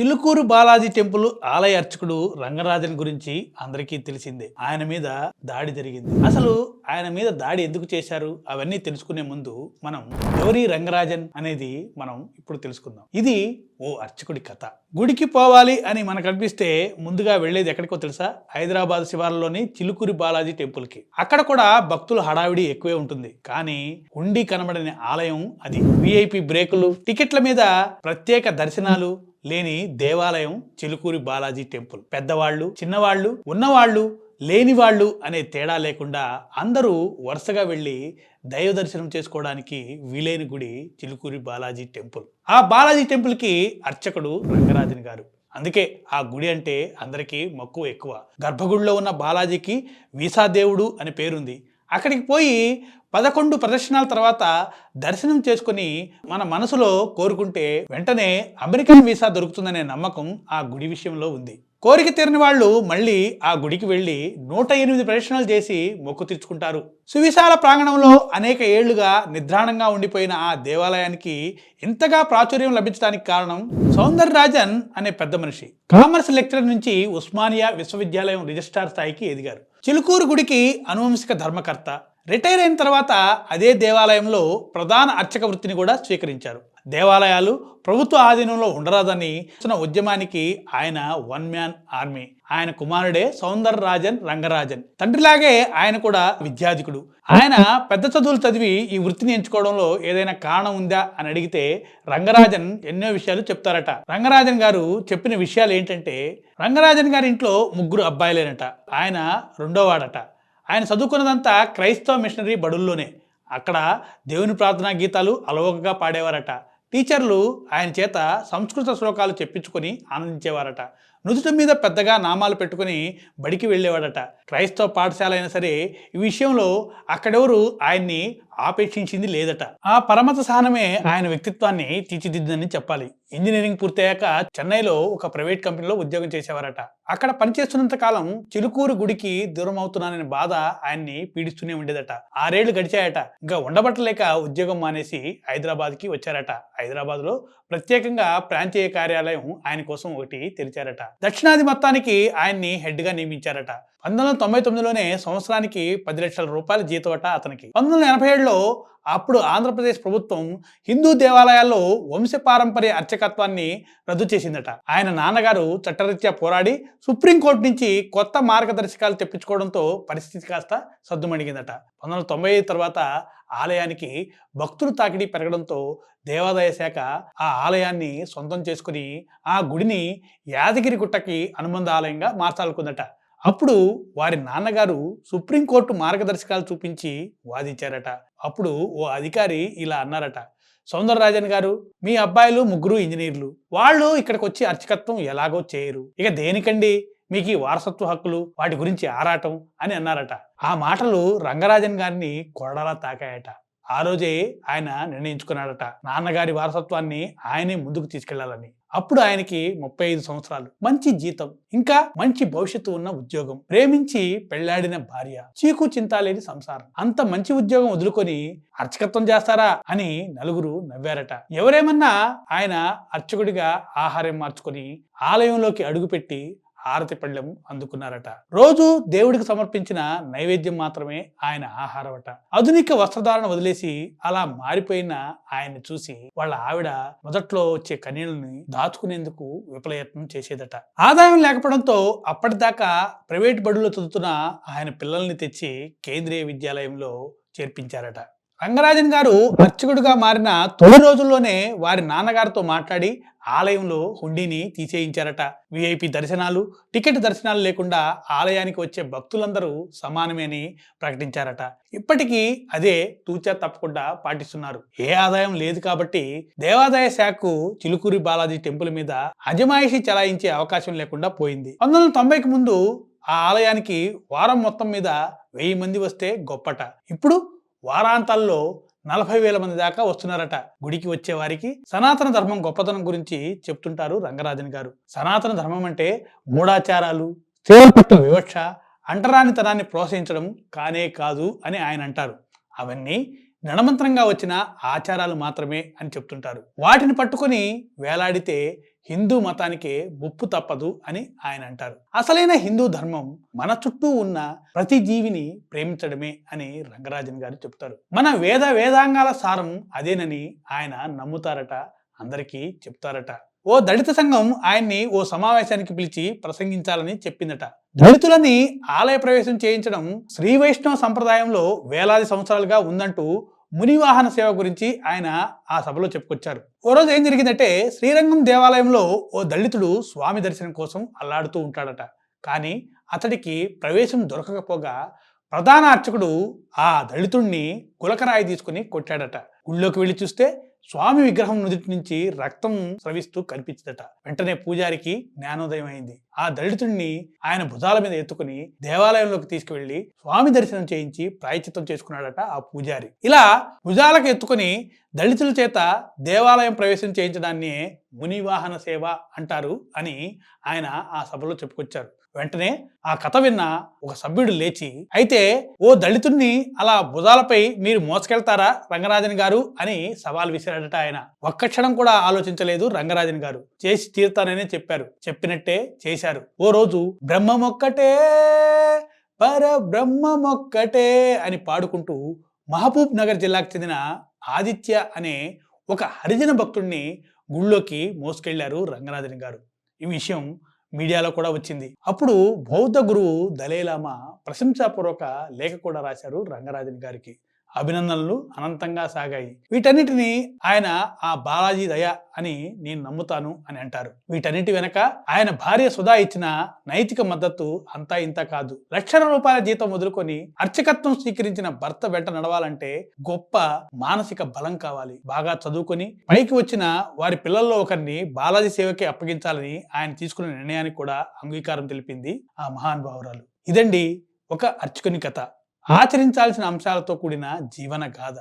Chilukuru Balaji temple ఆలయ అర్చకుడు రంగరాజన్ గురించి అందరికీ తెలిసిందే. ఆయన మీద దాడి జరిగింది. అసలు ఆయన మీద దాడి ఎందుకు చేశారు? అవన్నీ తెలుసుకునే ముందు మనం ఎవరి రంగరాజన్ అనేది మనం ఇప్పుడు తెలుసుకుందాం. ఇది ఓ అర్చకుడి కథ. గుడికి పోవాలి అని మనకు అనిపిస్తే ముందుగా వెళ్ళేది ఎక్కడికో తెలుసా? హైదరాబాద్ శివార్లలోని చిలుకూరి బాలాజీ టెంపుల్కి అక్కడ కూడా భక్తుల హడావిడి ఎక్కువే ఉంటుంది. కానీ ఉండి కనబడని ఆలయం అది. విఐపి బ్రేకులు టికెట్ల మీద ప్రత్యేక దర్శనాలు లేని దేవాలయం చిలుకూరి బాలాజీ టెంపుల్. పెద్దవాళ్ళు చిన్నవాళ్ళు ఉన్నవాళ్ళు లేని వాళ్ళు అనే తేడా లేకుండా అందరూ వరుసగా వెళ్ళి దైవ దర్శనం చేసుకోవడానికి వీలైన గుడి చిలుకూరి బాలాజీ టెంపుల్. ఆ బాలాజీ టెంపుల్కి అర్చకుడు రంగరాజన్ గారు. అందుకే ఆ గుడి అంటే అందరికీ మక్కువ ఎక్కువ. గర్భగుడిలో ఉన్న బాలాజీకి వీసా దేవుడు అని పేరుంది. అక్కడికి పోయి పదకొండు ప్రదర్శనాల తర్వాత దర్శనం చేసుకుని మన మనసులో కోరుకుంటే వెంటనే అమెరికన్ వీసా దొరుకుతుందనే నమ్మకం ఆ గుడి విషయంలో ఉంది. కోరిక తీరని వాళ్ళు మళ్ళీ ఆ గుడికి వెళ్ళి నూట ఎనిమిది ప్రదర్శనలు చేసి మొక్కు తీర్చుకుంటారు. సువిశాల ప్రాంగణంలో అనేక ఏళ్ళుగా నిద్రాణంగా ఉండిపోయిన ఆ దేవాలయానికి ఇంతగా ప్రాచుర్యం లభించడానికి కారణం సౌందర్ రాజన్ అనే పెద్ద మనిషి. కామర్స్ లెక్చరర్ నుంచి ఉస్మానియా విశ్వవిద్యాలయం రిజిస్ట్రార్ స్థాయికి ఎదిగారు. చిలుకూరు గుడికి అనువంశిక ధర్మకర్త. రిటైర్ అయిన తర్వాత అదే దేవాలయంలో ప్రధాన అర్చక వృత్తిని కూడా స్వీకరించారు. దేవాలయాలు ప్రభుత్వ ఆధీనంలో ఉండరాదని తన ఉద్యమానికి ఆయన వన్ మ్యాన్ ఆర్మీ. ఆయన కుమారుడే సౌందర్ రాజన్ రంగరాజన్. తండ్రిలాగే ఆయన కూడా విద్యాధికుడు. ఆయన పెద్ద చదువులు చదివి ఈ వృత్తిని ఎంచుకోవడంలో ఏదైనా కారణం ఉందా అని అడిగితే రంగరాజన్ ఎన్నో విషయాలు చెప్తారట. రంగరాజన్ గారు చెప్పిన విషయాలు ఏంటంటే రంగరాజన్ గారి ఇంట్లో ముగ్గురు అబ్బాయిలేనట. ఆయన రెండోవాడట. ఆయన చదువుకున్నదంతా క్రైస్తవ మిషనరీ బడుల్లోనే. అక్కడ దేవుని ప్రార్థనా గీతాలు అలవోకగా పాడేవారట. టీచర్లు ఆయన చేత సంస్కృత శ్లోకాలు చెప్పించుకొని ఆనందించేవారట. నుదుట మీద పెద్దగా నామాలు పెట్టుకుని బడికి వెళ్ళేవాడట. క్రైస్తవ పాఠశాల అయినా సరే ఈ విషయంలో అక్కడెవరు ఆయన్ని ఆపేక్షించింది లేదట. ఆ పరమత సహనమే ఆయన వ్యక్తిత్వాన్ని తీర్చిదిద్దని చెప్పాలి. ఇంజనీరింగ్ పూర్తయ్యాక చెన్నైలో ఒక ప్రైవేట్ కంపెనీలో ఉద్యోగం చేసేవారట. అక్కడ పనిచేస్తున్నంత కాలం చిలుకూరు గుడికి దూరం అవుతున్నాననే బాధ ఆయన్ని పీడిస్తూనే ఉండేదట. ఆరేళ్ళు గడిచాయట. ఇంకా ఉండబట్టలేక ఉద్యోగం మానేసి హైదరాబాద్కి వచ్చారట. హైదరాబాద్లో ప్రత్యేకంగా ప్రాంతీయ కార్యాలయం ఆయన కోసం ఒకటి తెరిచారట. దక్షిణాది మొత్తానికి ఆయన్ని హెడ్గా నియమించారట. పంతొమ్మిది వందల తొంభై తొమ్మిదిలోనే సంవత్సరానికి పది లక్షల రూపాయల జీతమట అతనికి. పంతొమ్మిది వందల ఎనభై ఏడులో అప్పుడు ఆంధ్రప్రదేశ్ ప్రభుత్వం హిందూ దేవాలయాల్లో వంశపారంపర్య అర్చకత్వాన్ని రద్దు చేసిందట. ఆయన నాన్నగారు చట్టరీత్యా పోరాడి సుప్రీంకోర్టు నుంచి కొత్త మార్గదర్శకాలు తెప్పించుకోవడంతో పరిస్థితి కాస్త సద్దుమణిగిందట. పంతొమ్మిది వందల తొంభై ఐదు తర్వాత ఆలయానికి భక్తులు తాకిడి పెరగడంతో దేవాదాయ శాఖ ఆ ఆలయాన్ని సొంతం చేసుకుని ఆ గుడిని యాదగిరి గుట్టకి అనుబంధ ఆలయంగా మార్చాలనుకుందట. అప్పుడు వారి నాన్నగారు సుప్రీంకోర్టు మార్గదర్శకాలు చూపించి వాదించారట. అప్పుడు ఓ అధికారి ఇలా అన్నారట. సౌందరరాజన్ గారు మీ అబ్బాయిలు ముగ్గురు ఇంజనీర్లు. వాళ్ళు ఇక్కడికి వచ్చి అర్చకత్వం ఎలాగో చేయరు. ఇక దేనికండి? మీకు ఈ వారసత్వ హక్కులు వాటి గురించి ఆరాటం అని అన్నారట. ఆ మాటలు రంగరాజన్ గారిని కొడలా తాకాయట. ఆ రోజే ఆయన నిర్ణయించుకున్నాడట. నాన్నగారి వారసత్వాన్ని ఆయనే ముందుకు తీసుకెళ్ళాలని. అప్పుడు ఆయనకి ముప్పై ఐదు సంవత్సరాలు. మంచి జీతం ఇంకా మంచి భవిష్యత్తు ఉన్న ఉద్యోగం. ప్రేమించి పెళ్ళాడిన భార్య. చీకు చింత లేని సంసారం. అంత మంచి ఉద్యోగం వదులుకొని అర్చకత్వం చేస్తారా అని నలుగురు నవ్వారట. ఎవరేమన్నా ఆయన అర్చకుడిగా ఆహారం మార్చుకొని ఆలయంలోకి అడుగుపెట్టి హారతి పళ్ళెం అందుకున్నారట. రోజు దేవుడికి సమర్పించిన నైవేద్యం మాత్రమే ఆయన ఆహారమట ఆధునిక వస్త్రధారణ వదిలేసి అలా మారిపోయిన ఆయన్ని చూసి వాళ్ళ ఆవిడ మొదట్లో వచ్చే కన్యలని దాచుకునేందుకు విఫలయత్నం చేసేదట. ఆదాయం లేకపోవడంతో అప్పటిదాకా ప్రైవేట్ బడుల్లో చదువుతున్న ఆయన పిల్లల్ని తెచ్చి కేంద్రీయ విద్యాలయంలో చేర్పించారట. రంగరాజన్ గారు అర్చకుడిగా మారిన తొలి రోజుల్లోనే వారి నాన్నగారితో మాట్లాడి ఆలయంలో హుండీని తీసేయించారట. విఐపి దర్శనాలు టికెట్ దర్శనాలు లేకుండా ఆలయానికి వచ్చే భక్తులందరూ సమానమే అని ప్రకటించారట. ఇప్పటికీ అదే తూచా తప్పకుండా పాటిస్తున్నారు. ఏ ఆదాయం లేదు కాబట్టి దేవాదాయ శాఖకు చిలుకూరి బాలాజీ టెంపుల్ మీద అజమాయిషి చలాయించే అవకాశం లేకుండా పోయింది. పంతొమ్మిది వందల తొంభైకి ముందు ఆ ఆలయానికి వారం మొత్తం మీద వెయ్యి మంది వస్తే గొప్పట. ఇప్పుడు వారాంతాల్లో నలభై వేల మంది దాకా వస్తున్నారట. గుడికి వచ్చే వారికి సనాతన ధర్మం గొప్పతనం గురించి చెప్తుంటారు రంగరాజన్ గారు. సనాతన ధర్మం అంటే మూఢాచారాలు స్త్రీల పట్ల వివక్ష అంటరానితనాన్ని ప్రోత్సహించడం కానే కాదు అని ఆయన అంటారు. అవన్నీ నడమంత్రంగా వచ్చిన ఆచారాలు మాత్రమే అని చెప్తుంటారు. వాటిని పట్టుకొని వేలాడితే హిందూ మతానికే ముప్పు తప్పదు అని ఆయన అంటారు. అసలైన హిందూ ధర్మం మన చుట్టూ ఉన్న ప్రతి జీవిని ప్రేమించడమే అని రంగరాజన్ గారు చెప్తారు. మన వేద వేదాంగాల సారం అదేనని ఆయన నమ్ముతారట అందరికీ చెప్తారట. ఓ దళిత సంఘం ఆయన్ని ఓ సమావేశానికి పిలిచి ప్రసంగించాలని చెప్పిందట. దళితులని ఆలయ ప్రవేశం చేయించడం శ్రీ వైష్ణవ సంప్రదాయంలో వేలాది సంవత్సరాలుగా ఉందంటూ మునివాహన సేవ గురించి ఆయన ఆ సభలో చెప్పుకొచ్చారు. ఓ రోజు ఏం జరిగిందంటే శ్రీరంగం దేవాలయంలో ఓ దళితుడు స్వామి దర్శనం కోసం అల్లాడుతూ ఉంటాడట. కానీ అతడికి ప్రవేశం దొరకకపోగా ప్రధాన అర్చకుడు ఆ దళితుణ్ణి గులకరాయి తీసుకుని కొట్టాడట. గుళ్ళోకి వెళ్ళి చూస్తే స్వామి విగ్రహం నుదుటి నుంచి రక్తం స్రవిస్తూ కనిపించిందట. వెంటనే పూజారికి జ్ఞానోదయం అయింది. ఆ దళితుడిని ఆయన భుజాల మీద ఎత్తుకుని దేవాలయంలోకి తీసుకువెళ్ళి స్వామి దర్శనం చేయించి ప్రాయచిత్తం చేసుకున్నాడట ఆ పూజారి. ఇలా భుజాలకు ఎత్తుకుని దళితుల చేత దేవాలయం ప్రవేశం చేయించడాన్ని మునివాహన సేవ అంటారు అని ఆయన ఆ సభలో చెప్పుకొచ్చారు. వెంటనే ఆ కథ విన్న ఒక సభ్యుడు లేచి అయితే ఓ దళితుడిని అలా భుజాలపై మీరు మోసుకెళ్తారా రంగరాజన్ గారు? అని సవాల్ విసిరాడట ఆయన. ఒక్క క్షణం కూడా ఆలోచించలేదు రంగరాజన్ గారు. చేసి తీరుతాననే చెప్పారు. చెప్పినట్టే చేశారు. ఓ రోజు బ్రహ్మమొక్కటే పర బ్రహ్మమొక్కటే అని పాడుకుంటూ మహబూబ్ నగర్ జిల్లాకు చెందిన ఆదిత్య అనే ఒక హరిజన భక్తుడిని గుళ్ళోకి మోసుకెళ్ళారు రంగనాథన్ గారు. ఈ విషయం మీడియాలో కూడా వచ్చింది. అప్పుడు బౌద్ధ గురువు దలైలామా ప్రశంసాపూర్వక లేఖ కూడా రాశారు రంగరాజన్ గారికి. అభినందనలు అనంతంగా సాగాయి. వీటన్నిటిని ఆయన ఆ బాలాజీ దయ అని నేను నమ్ముతాను అని అంటారు. వీటన్నిటి వెనక ఆయన భార్య సుధా ఇచ్చిన నైతిక మద్దతు అంతా ఇంత కాదు. లక్షల రూపాయల జీతం వదులుకొని అర్చకత్వం స్వీకరించిన భర్త వెంట నడవాలంటే గొప్ప మానసిక బలం కావాలి. బాగా చదువుకొని పైకి వచ్చిన వారి పిల్లల్లో ఒకరిని బాలాజీ సేవకి అప్పగించాలని ఆయన తీసుకున్న నిర్ణయానికి కూడా అంగీకారం తెలిపింది ఆ మహానుభావురాలు. ఇదండి ఒక అర్చకుని కథ. ఆచరించాల్సిన అంశాలతో కూడిన జీవన గాథ.